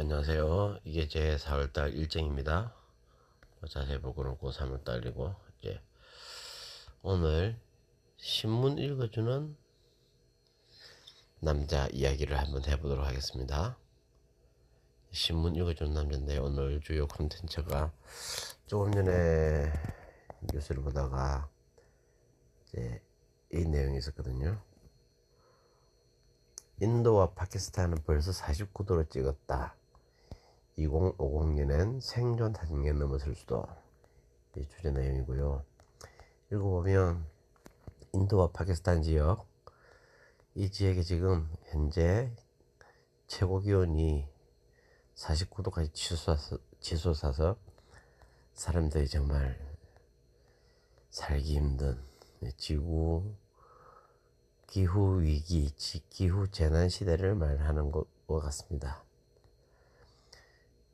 안녕하세요. 이게 제 4월달 일정입니다. 자세히 보고 놓고 3월달이고 이제 오늘 신문 읽어주는 남자 이야기를 한번 해보도록 하겠습니다. 신문 읽어주는 남자인데 오늘 주요 콘텐츠가 조금 전에 뉴스를 보다가 이제 이 내용이 있었거든요. 인도와 파키스탄은 벌써 49도를 찍었다. 2050년엔 생존 단계 넘어설 수도. 이 주제 내용이고요. 읽어보면 인도와 파키스탄 지역 이 지역에 지금 현재 최고 기온이 49도까지 치솟아서, 치솟아서 사람들이 정말 살기 힘든 지구 기후 위기, 기후 재난 시대를 말하는 것 같습니다.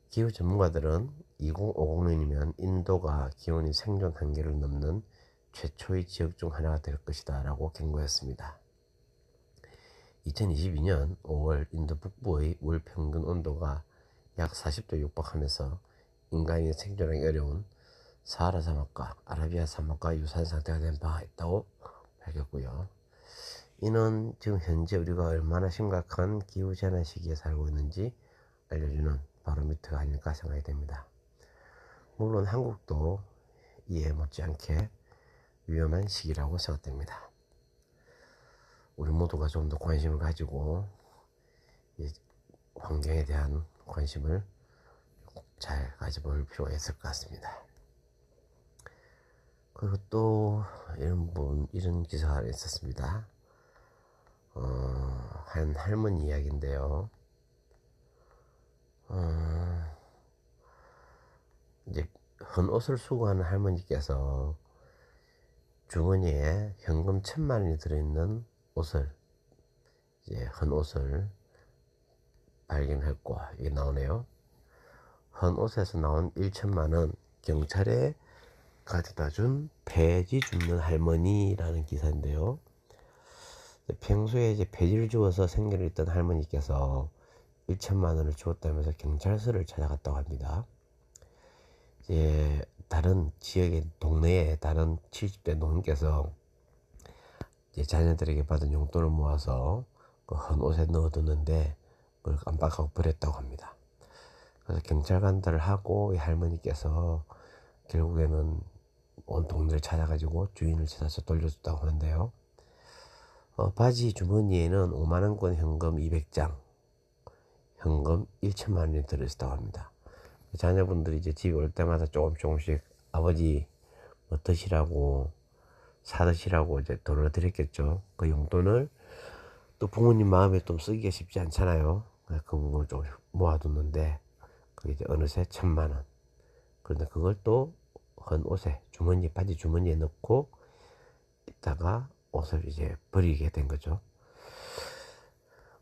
기후 전문가들은 2050년이면 인도가 기온이 생존 한계를 넘는 최초의 지역 중 하나가 될 것이다 라고 경고했습니다. 2022년 5월 인도 북부의 월 평균 온도가 약 40도 육박하면서 인간이 생존하기 어려운 사하라 사막과 아라비아 사막과 유사한 상태가 된 바가 있다고 밝혔고요. 이는 지금 현재 우리가 얼마나 심각한 기후재난 시기에 살고 있는지 알려주는 바로미터가 아닐까 생각이 됩니다. 물론 한국도 이에 못지않게 위험한 시기라고 생각됩니다. 우리 모두가 좀 더 관심을 가지고 환경에 대한 관심을 잘 가져볼 필요가 있을 것 같습니다. 그리고 또 이런 분 이런 기사가 있었습니다. 어, 한 할머니 이야기인데요. 어, 이제 헌 옷을 수거하는 할머니께서 주머니에 현금 천만 원이 들어있는 옷을 이제 헌 옷을 발견했고 이게 나오네요. 헌 옷에서 나온 1천만 원 경찰에 가져다 준 폐지 줍는 할머니라는 기사인데요. 평소에 이제 폐지를 주어서 생계를 있던 할머니께서 1천만 원을 주었다면서 경찰서를 찾아갔다고 합니다. 이제 다른 지역의 동네에 다른 70대 노인께서 이제 자녀들에게 받은 용돈을 모아서 그헌 옷에 넣어뒀는데 그걸 깜빡하고 버렸다고 합니다. 그래서 경찰 간다를 하고 이 할머니께서 결국에는 온 동네를 찾아가지고 주인을 찾아서 돌려줬다고 하는데요. 어, 바지 주머니에는 5만원권 현금 200장, 현금 1천만 원이 들어있다고 합니다. 자녀분들이 이제 집에 올 때마다 조금 조금씩 아버지 뭐 드시라고 사드시라고 이제 돈을 드렸겠죠. 그 용돈을 또 부모님 마음에 좀 쓰기가 쉽지 않잖아요. 그 부분을 좀 모아뒀는데 그게 이제 어느새 천만 원. 그런데 그걸 또 헌 옷에 주머니 바지 주머니에 넣고 있다가 옷을 이제 버리게 된 거죠.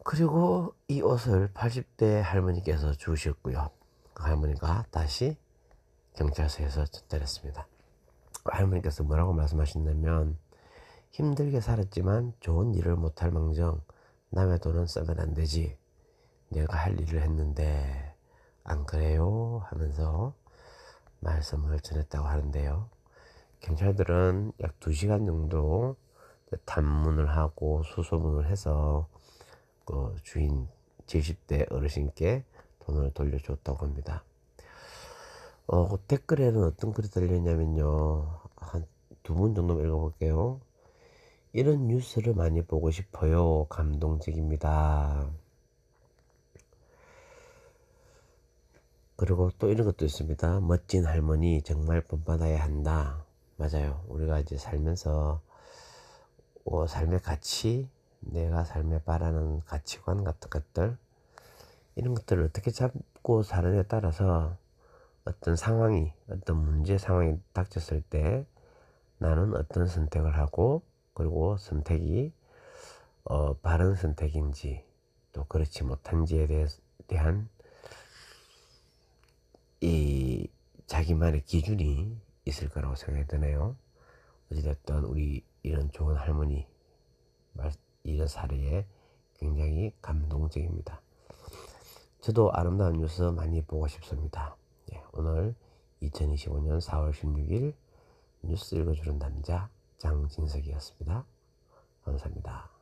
그리고 이 옷을 80대 할머니께서 주셨고요. 그 할머니가 다시 경찰서에서 전달했습니다. 할머니께서 뭐라고 말씀하셨냐면 힘들게 살았지만 좋은 일을 못할 망정 남의 돈은 쓰면 안 되지. 내가 할 일을 했는데 안 그래요? 하면서 말씀을 전했다고 하는데요. 경찰들은 약 2시간 정도 단문을 하고 수소문을 해서 그 주인 70대 어르신께 돈을 돌려줬다고 합니다. 어, 그 댓글에는 어떤 글이 달렸냐면요. 한 두 분 정도 읽어볼게요. 이런 뉴스를 많이 보고 싶어요. 감동적입니다. 그리고 또 이런 것도 있습니다. 멋진 할머니 정말 본받아야 한다. 맞아요. 우리가 이제 살면서 어, 삶의 가치, 내가 삶에 바라는 가치관 같은 것들, 이런 것들을 어떻게 잡고 사느냐에 따라서 어떤 상황이, 어떤 문제 상황이 닥쳤을 때 나는 어떤 선택을 하고, 그리고 선택이 어, 바른 선택인지, 또 그렇지 못한지에 대해, 대한 이 자기만의 기준이 있을 거라고 생각이 드네요. 어찌됐든 우리 이런 좋은 할머니 이런 사례에 굉장히 감동적입니다. 저도 아름다운 뉴스 많이 보고 싶습니다. 예, 오늘 2025년 4월 16일 뉴스 읽어주는 남자 장진석이었습니다. 감사합니다.